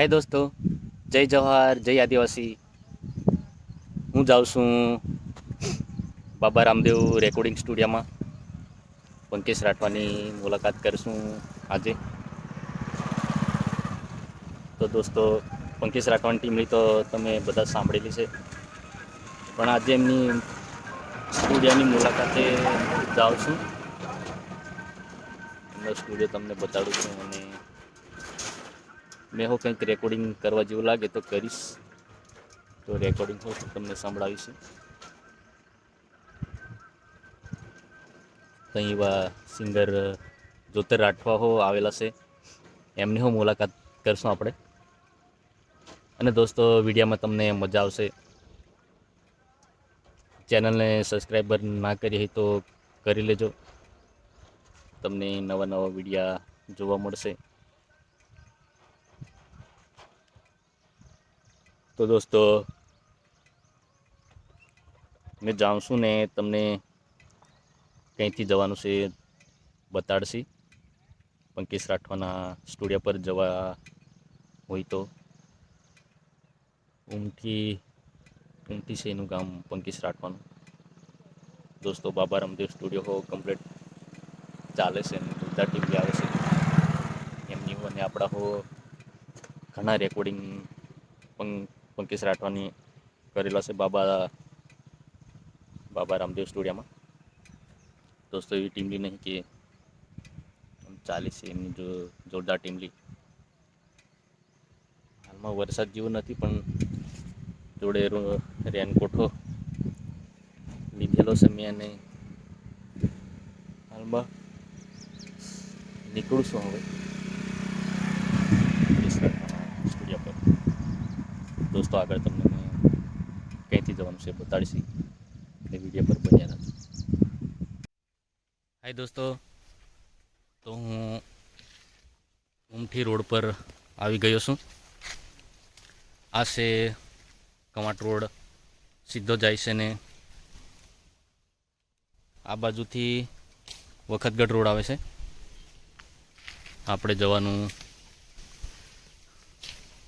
હાય દોસ્તો, જય જવાહર, જય આદિવાસી. હું જાઉં છું બાબા રામદેવ રેકોર્ડિંગ સ્ટુડિયોમાં. પંકેશ રાઠવાની મુલાકાત કરીશું આજે. તો દોસ્તો, પંકેશ રાઠવાની ટીમની તો તમે બધા સાંભળેલી છે. પણ આજે એમની સ્ટુડિયોની મુલાકાતે જાઉં છું. એમનો સ્ટુડિયો તમને બતાડું છું અને મેં હું કંઈક રેકોર્ડિંગ કરવા જેવું લાગે તો કરીશ. તો રેકોર્ડિંગ તો તમને સંભળાવીશ. કંઈ એવા સિંગર જોતર રાઠવા હો આવેલા છે. એમની હું મુલાકાત કરશું આપણે. અને દોસ્તો, વિડીયોમાં તમને મજા આવશે. ચેનલને સબસ્ક્રાઈબર ના કરી હોય તો કરી લેજો. તમને નવા નવા વિડીયા જોવા મળશે. તો દોસ્તો, મેં છું ને તમને ક્યાંથી જવાનું છે બતાડશી. પંકેશ રાઠવાના સ્ટુડિયો પર જવા હોય તો. ઊંઘથી ઊંઘથી છે એનું ગામ પંકેશ રાઠવાનું. દોસ્તો, બાબા રામદેવ સ્ટુડિયો કમ્પ્લીટ ચાલે છે અને બધા ટીમ આવે છે. એમની અને આપણા હો, ઘણા રેકોર્ડિંગ પં પંકેશ રાઠવાની કરેલા છે બાબા બાબા રામદેવ સ્ટુડિયામાં. દોસ્તો, એવી ટીમ લી નહીં કે ચાલે છે એમની જો જોરદાર ટીમ લી. હાલમાં વરસાદ જેવું નથી, પણ જોડે રેનકોટો લીધેલો છે મેં અને હાલમાં નીકળું છું હવે પંકેશ રાઠવાના સ્ટુડિયો પર દોસ્તો આગળ તમને મેં ક્યાંથી જવાનું છે બતાડીશ. એટલે વીડિયો પર બન્યા હાય દોસ્તો. તો હું ઉમઠી રોડ પર આવી ગયો છું. આ છે કમાટ રોડ. સીધો જાય છે ને આ બાજુથી વખતગઢ રોડ આવે છે. આપણે જવાનું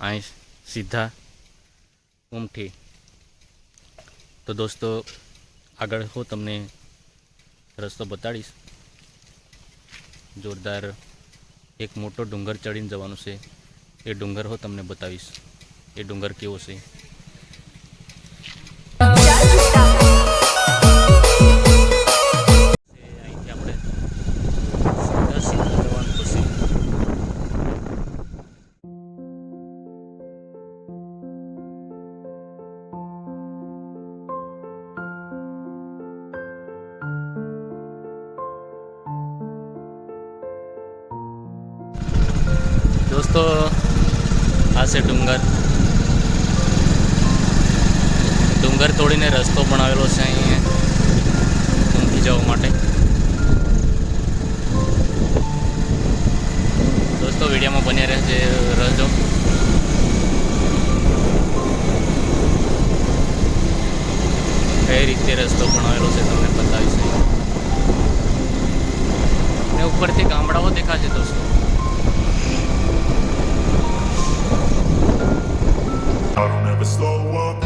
અહીં સીધા ઉમઠી તો દોસ્તો, આગળ હું તમને રસ્તો બતાડીશ. જોરદાર એક મોટો ડુંગર ચડીને જવાનું છે. એ ડુંગર હું તમને બતાવીશ. એ ડુંગર કેવો છે? ડુંગર તોડીને રસ્તો બનાવેલો છે અહીં ઊંઘી જવા માટે. દોસ્તો વિડીયોમાં બન્યા રહેશે રહેજો. કઈ રીતે રસ્તો બનાવેલો છે તમને બતાવીશ ને ઉપરથી ગામડાઓ દેખાશે દોસ્તો. Slow up,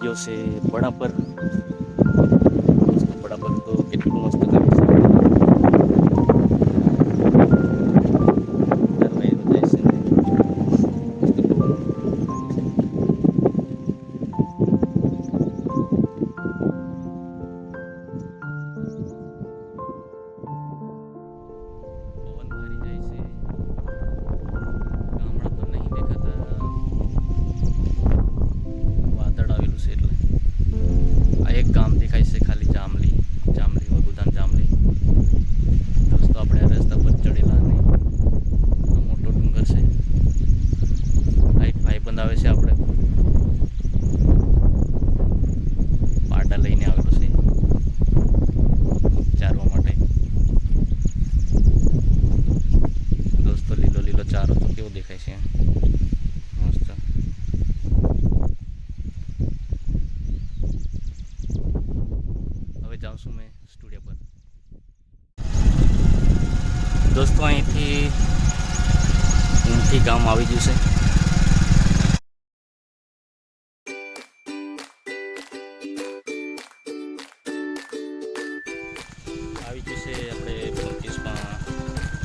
હું આવી ગયો છે બડા પર આવે છે આપણે.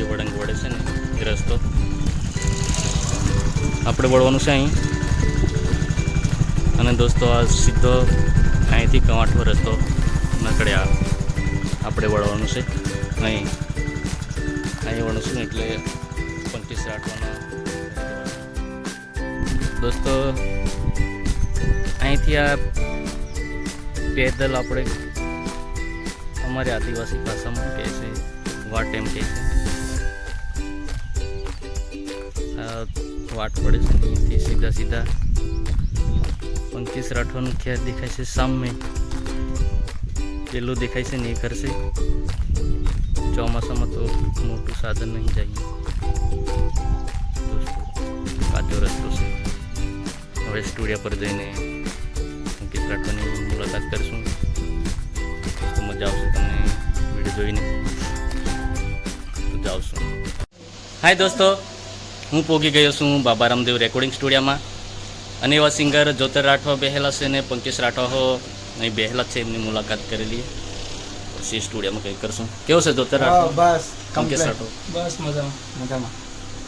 જે વળંગ વળે છે ને એ રસ્તો આપણે વળવાનું છે અહીં. અને દોસ્તો, આ સીધો અહીંથી કવાંઠો રસ્તો નકળે આપણે વળવાનું છે અહીં. અહીં વળશું એટલે પંચીસ રાખવાના દોસ્તો, અહીંથી આ પેદલ આપણે અમારી આદિવાસી ભાષામાં કહે છે વાટ એમ કહે છે. વાટ પડે છે અહીંથી સીધા સીધા પંચીસ રાઠવાનું ખેત દેખાય છે સામે. પેલું દેખાય છે ને એ કરશે ચોમાસામાં તો મોટું સાધન નહીં જાય. કાચો રસ્તો છે. હવે સ્ટુડિયા પર જઈને અંકિત રાઠવાની મુલાકાત કરીશું. તો મજા આવશે તમને વીડિયો જોઈને. તો જાઉં છું હાય દોસ્તો. હું પોગી ગયો છું બાબા રામદેવ રેકોર્ડિંગ સ્ટુડિયોમાં. અને એવા સિંગર જ્યોતિર રાઠવા બેહેલા છે ને પંકેશ રાઠવા અહીં બેહેલા છે એમની મુલાકાત કરેલી. પછી સ્ટુડિયોમાં કંઈક કરશું. કેવો છે જ્યોતિર હા, રાઠવા? બસ પંકજ રાઠવા. બસ મજામાં. મજામાં.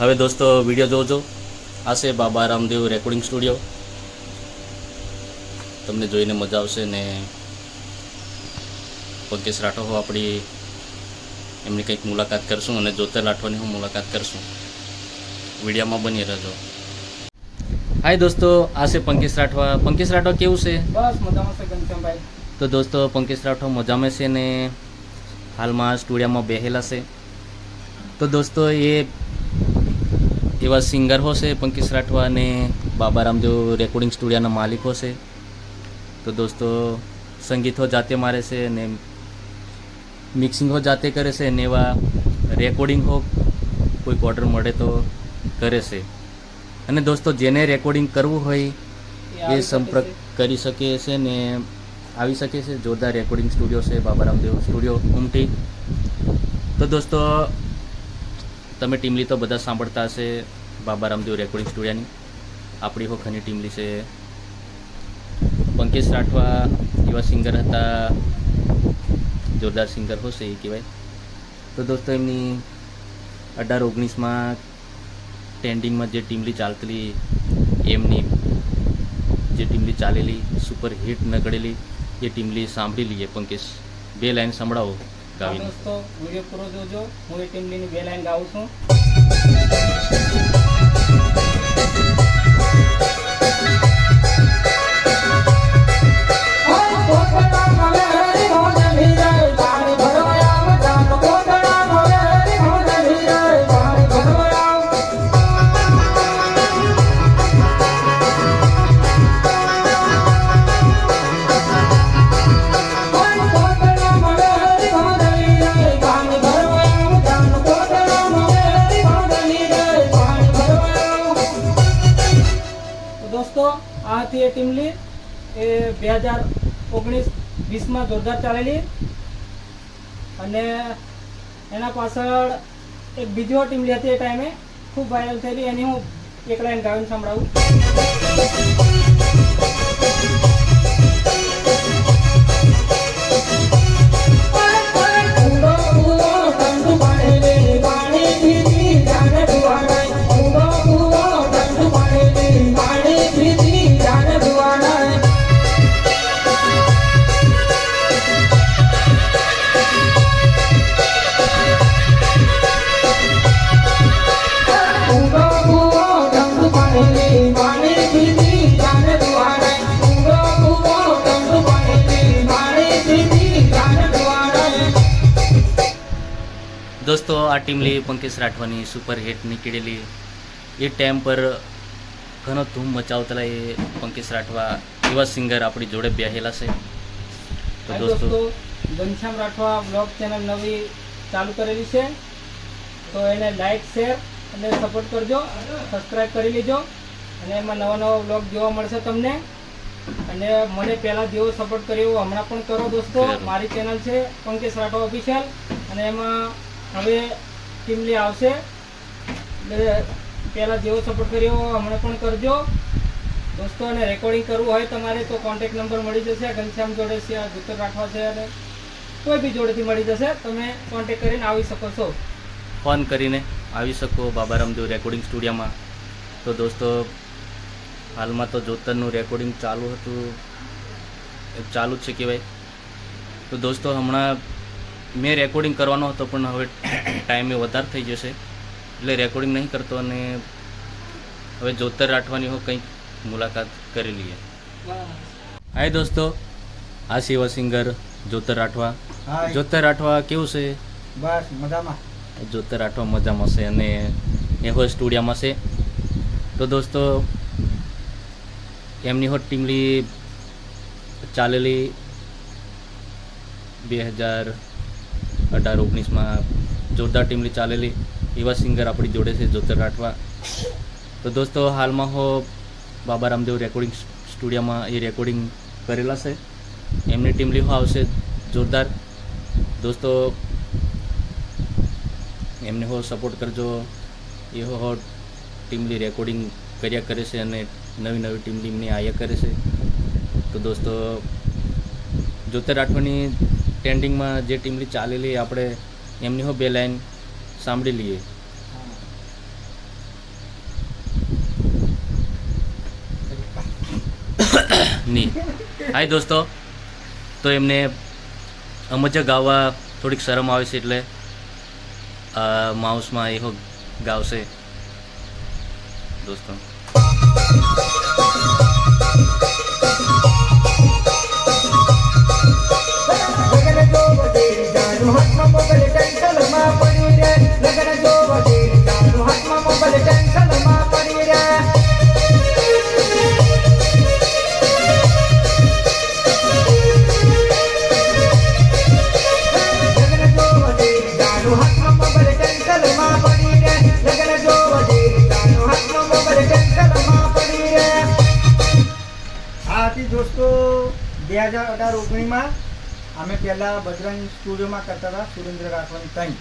હવે દોસ્તો વીડિયો જોજો. આ છે બાબા રામદેવ રેકોર્ડિંગ સ્ટુડિયો. તમને જોઈને મજા આવશે ને પંકેશ રાઠો આપણી એમની કંઈક મુલાકાત કરશું અને જ્યોતિર રાઠવાની હું મુલાકાત કરશું. વિડીયોમાં બની રહેજો. હાય દોસ્તો આ છે પંકજ રાઠવા. પંકેશ રાઠવા કેવું છે? બસ મજામાં છે ઘનશ્યામભાઈ. તો દોસ્તો પંકેશ રાઠવા મજામાં છે ને? હાલમાં સ્ટુડિયોમાં બેહેલા છે. તો દોસ્તો એ એવા સિંગર હશે પંકેશ રાઠવા અને બાબા રામદેવ રેકોર્ડિંગ સ્ટુડિયોના માલિક હશે તો દોસ્તો સંગીતો જાતે મારે છે અને મિક્સિંગ હો જાતે કરે છે અને એવા રેકોર્ડિંગ હો કોઈક ઓર્ડર મળે તો કરે છે. અને દોસ્તો જેને રેકોર્ડિંગ કરવું હોય એ સંપર્ક કરી શકે છે ને આવી શકે છે. જોરદાર રેકોર્ડિંગ સ્ટુડિયો છે બાબા રામદેવ સ્ટુડિયો ઉમટી. તો દોસ્તો તમે ટીમલી તો બધા સાંભળતા હશે બાબા રામદેવ રેકોર્ડિંગ સ્ટુડિયોની આપણી હોખની ટીમલી છે. પંકેશ રાઠવા એવા સિંગર હતા. જોરદાર સિંગર હશે એ કહેવાય. તો દોસ્તો એમની અઢાર ઓગણીસમાં ટ્રેન્ડિંગમાં જે ટીમલી ચાલતી એમની જે ટીમલી ચાલેલી સુપર હિટ નકળેલી એ ટીમલી સાંભળી લઈએ પંકેશ. બે લાઈન સંભળાવો, ગાવીને. દોસ્તો, વીડિયો પૂરો જોજો. હું એ ટીમલીની બે લાઈન ગાઉં છું. ટીમલી એ બે હજાર ઓગણીસ વીસમાં જોરદાર ચાલેલી. અને એના પાછળ એક બીજો ટીમલી હતી એ ટાઈમે, ખૂબ વાયરલ થયેલી, એની હું એક લાઈન ગાવીને સંભળાવું. ટીમલી પંકેશ રાઠવાની સુપર હિટ નીકળેલી. એ ટાઈમ પર ઘણો ધૂમ મચાવતેલા એ પંકેશ રાઠવા. એવા સિંગર આપણી જોડે બેહેલા છે. તો દોસ્તો. ઘનશ્યામ રાઠવા બ્લોગ ચેનલ નવી ચાલુ કરેલી છે. તો એને લાઈક શેર અને સપોર્ટ કરજો. સબસ્ક્રાઈબ કરી લેજો. અને એમાં નવા નવા બ્લોગ જોવા મળશે તમને. અને મને પહેલાં જેવો સપોર્ટ કર્યો એવો હમણાં પણ કરો દોસ્તો. મારી ચેનલ છે પંકેશ રાઠવા ઓફિશિયલ અને એમાં હવે ટીમલી આવશે. એટલે પહેલાં જેવો સપોર્ટ કર્યો, હમણાં પણ કરજો. દોસ્તો, અને રેકોર્ડિંગ કરવું હોય તમારે તો કોન્ટેક્ટ નંબર મળી જશે. ઘનશ્યામ જોડે છે, આ જૂતર રાખવા છે, અને કોઈ બી જોડેથી મળી જશે. તમે કોન્ટેક્ટ કરીને આવી શકો છો. ફોન કરીને આવી શકો બાબા રામદેવ રેકોર્ડિંગ સ્ટુડિયોમાં તો દોસ્તો, હાલમાં તો જોતરનું રેકોર્ડિંગ ચાલુ હતું. ચાલુ જ છે કહેવાય. તો દોસ્તો, હમણાં મેં રેકોર્ડિંગ કરવાનો હતો પણ હવે ટાઈમે વધારે થઈ જશે. એટલે રેકોર્ડિંગ નહીં કરતો અને હવે જોતર રાઠવાની હો કંઈક મુલાકાત કરી લઈએ. હાય દોસ્તો આ સેવા સિંગર જોતર રાઠવા. જોતર રાઠવા કેવું છે? બસ મજામાં. જોતર રાઠવા મજામાં છે અને એ હોય સ્ટુડિયોમાં છે. તો દોસ્તો એમની હોટ ટીમલી ચાલેલી બે હજાર અઢાર, ઓગણીસમાં જોરદાર ટીમલી ચાલેલી. એવા સિંગર આપણી જોડે છે જોતર રાઠવા. તો દોસ્તો, હાલમાં હો બાબા રામદેવ રેકોર્ડિંગ સ્ટુડિયોમાં એ રેકોર્ડિંગ કરેલા છે. એમની ટીમલી હો આવશે જોરદાર. દોસ્તો, એમને હો સપોર્ટ કરજો. એ હો ટીમલી રેકોર્ડિંગ કર્યા કરે છે અને નવી નવી ટીમલી એમની આયા કરે છે. તો દોસ્તો જોતર રાઠવાની ટ્રેન્ડિંગમાં જે ટીમલી ચાલેલી આપણે એમની હો બે લાઈન સાંભળી લઈએ. ની. હાય દોસ્તો. તો એમને અમજ ગાવા થોડીક શરમ આવે છે એટલે માઉસમાં એહો ગાવશે. દોસ્તો. આ દોસ્તો બે હજાર અઢાર ઓગણીસમાં અમે પહેલાં બજરંગ સ્ટુડિયોમાં કરતા હતા સુરેન્દ્ર રાઠવાની કંઈ.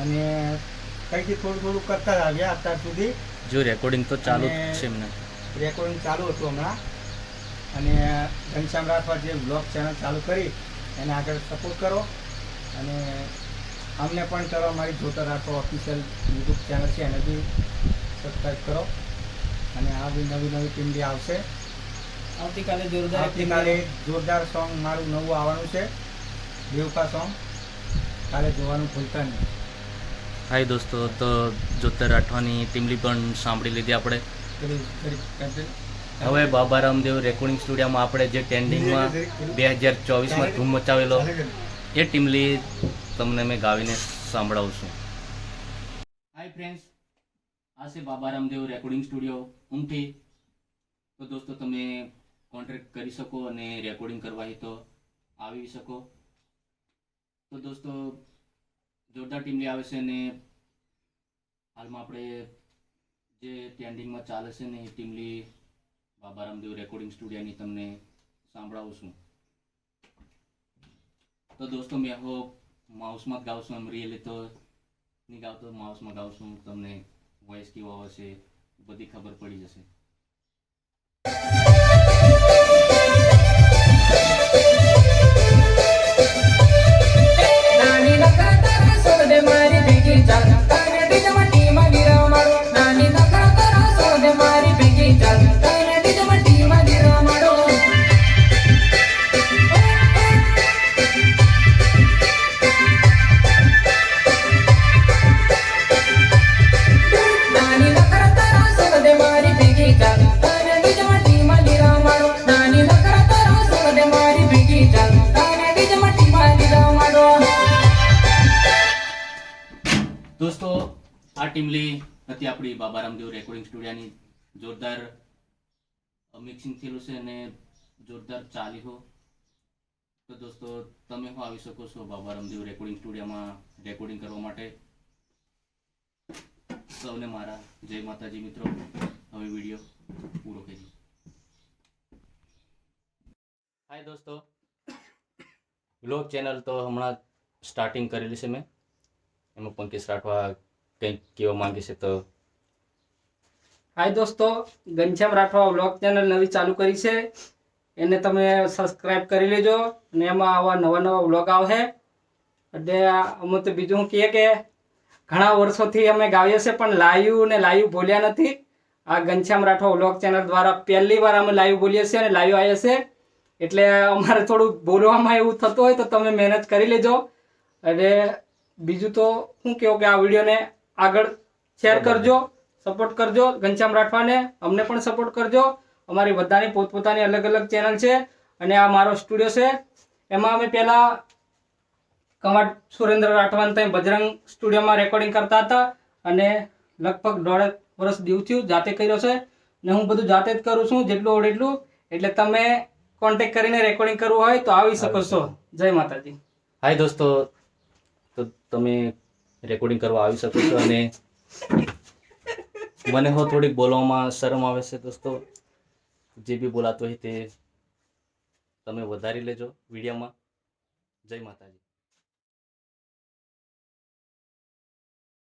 અને કંઈથી થોડું થોડું કરતા જ આવ્યા અત્યાર સુધી. જો રેકોર્ડિંગ તો ચાલુ છે એમને. રેકોર્ડિંગ ચાલુ હતું હમણાં. અને ઘનશ્યામ રાઠવા જે બ્લોગ ચેનલ ચાલુ કરી એને આગળ સપોર્ટ કરો. અને અમને પણ કરો અમારી જોતા રાખો ઓફિશિયલ યુટ્યુબ ચેનલ છે એને બી સબસ્ક્રાઈબ કરો. અને આ બી નવી નવી ટીમ બી આવશે. આવતીકાલે જોરદાર આવતીકાલે જોરદાર સોંગ મારું નવું આવવાનું છે. દેવકા સોંગ કાલે જોવાનું ભૂલતા નહીં. હાય દોસ્તો તો જોતર રાઠવાની ટીમલી પણ સાંભળી લીધી આપણે. હવે બાબા રામદેવ રેકોર્ડિંગ સ્ટુડિયોમાં આપણે જે ટ્રેન્ડિંગમાં બે હજાર ચોવીસમાં ધૂમ મચાવેલો એ ટીમલી તમને મેં ગાવીને સાંભળાવું છું. હાય ફ્રેન્ડ્સ આ છે બાબા રામદેવ રેકોર્ડિંગ સ્ટુડિયો ઉમથી તો દોસ્તો તમે કોન્ટેક્ટ કરી શકો અને રેકોર્ડિંગ કરવા હોય તો આવી શકો. તો દોસ્તો, જોરદાર ટીમ લઈ આવે છે અને હાલમાં આપણે જે ટ્રેન્ડિંગમાં ચાલે છે ને એ ટીમલી બાબા રામદેવ રેકોર્ડિંગ સ્ટુડિયોની તમને સાંભળાવું છું. તો દોસ્તો, મેં હો માઉસમાં જ ગાઉં એમ રિયલી તો નહીં ગાવતો માઉસમાં ગાઉં છું, તમને વોઇસ કેવો આવશે બધી ખબર પડી જશે. જોરદાર મિક્સિંગ થયેલું છે અને જોરદાર ચાલી હો. તો દોસ્તો, તમે હું આવી શકો છો બાબા રામદેવ રેકોર્ડિંગ સ્ટુડિયોમાં રેકોર્ડિંગ કરવા માટે. સૌને મારા જય માતાજી મિત્રો. હવે વીડિયો પૂરો કરી હાય દોસ્તો. બ્લોગ ચેનલ તો હમણાં સ્ટાર્ટિંગ કરેલી છે મેં. એમાં પંકેશ રાઠવા કંઈક કહેવા માંગે છે તો હાય દોસ્તો ઘનશ્યામ રાઠવા બ્લોગ ચેનલ નવી ચાલુ કરી છે. એને તમે સબસ્ક્રાઈબ કરી લેજો અને એમાં આવા નવા નવા બ્લોગ આવશે. એટલે અમે તો બીજું શું કહીએ કે ઘણા વર્ષોથી અમે ગાવીએ છીએ પણ લાઈવ ને લાઈવ બોલ્યા નથી. આ ઘનશ્યામ રાઠવા બ્લોગ ચેનલ દ્વારા પહેલી વાર અમે લાઈવ બોલીએ છીએ અને લાઈવ આવીએ છીએ. એટલે અમારે થોડું બોલવામાં એવું થતું હોય તો તમે મહેનત કરી લેજો. અને બીજું તો શું કહો કે આ વિડીયોને આગળ શેર કરજો. સપોર્ટ કરજો ઘનશ્યામ રાઠવાને. અમને પણ સપોર્ટ કરજો. અમારી બધાની પોતપોતાની અલગ અલગ ચેનલ છે અને આ મારો સ્ટુડિયો છે. એમાં અમે પહેલાં કમાટ સુરેન્દ્ર રાઠવાન ત્યાં બજરંગ સ્ટુડિયોમાં રેકોર્ડિંગ કરતા હતા અને લગભગ દોઢ વર્ષ દીવ થયું જાતે કર્યો છે. ને હું બધું જાતે જ કરું છું, જેટલું આવડે એટલું. એટલે તમે કોન્ટેક કરીને રેકોર્ડિંગ કરવું હોય તો આવી શકો છો. જય માતાજી. હાય દોસ્તો. તો તમે રેકોર્ડિંગ કરવા આવી શકો છો અને મને હો થોડીક બોલવામાં શરમ આવે છે દોસ્તો. જે બી બોલાતો હોય તે તમે વધારી લેજો વિડીયોમાં. જય માતાજી.